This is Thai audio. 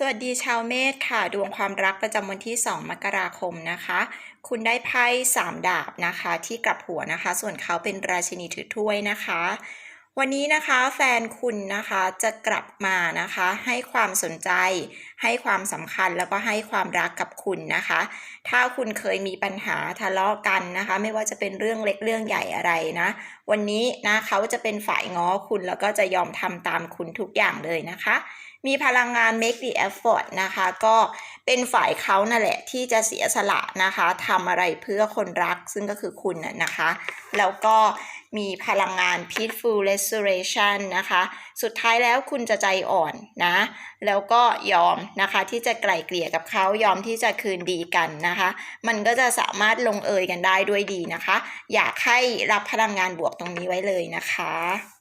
สวัสดีชาวเมษค่ะ ดวงความรักประจำวันที่ 2 มกราคมนะคะ คุณได้ไพ่3ดาบนะคะ ที่กลับหัวนะคะ ส่วนเขาเป็นราชินีถือถ้วยนะคะ วันนี้นะคะแฟนคุณนะคะจะกลับมานะคะให้ความสนใจ ให้ความสำคัญแล้วก็ให้ความรักกับคุณนะคะ ถ้าคุณเคยมีปัญหาทะเลาะกันนะคะ ไม่ว่าจะเป็นเรื่องเล็กเรื่องใหญ่อะไรนะ วันนี้นะเขาจะเป็นฝ่ายง้อคุณแล้วก็จะยอมทำตามคุณทุกอย่างเลยนะคะ มีพลังงาน make the effort นะคะ ก็เป็นฝ่ายเขานั่นแหละที่จะเสียสละนะคะทำอะไรเพื่อคนรักซึ่งก็คือคุณน่ะนะคะ แล้วก็ มีพลังงาน peaceful restoration นะคะ สุดท้ายแล้วคุณจะใจอ่อนนะ แล้วก็ยอมนะคะที่จะไกล่เกลี่ยกับเขายอมที่จะคืนดีกันนะคะ มันก็จะสามารถลงเอยกันได้ด้วยดีนะคะ อยากให้รับพลังงานบวกตรงนี้ไว้เลยนะคะ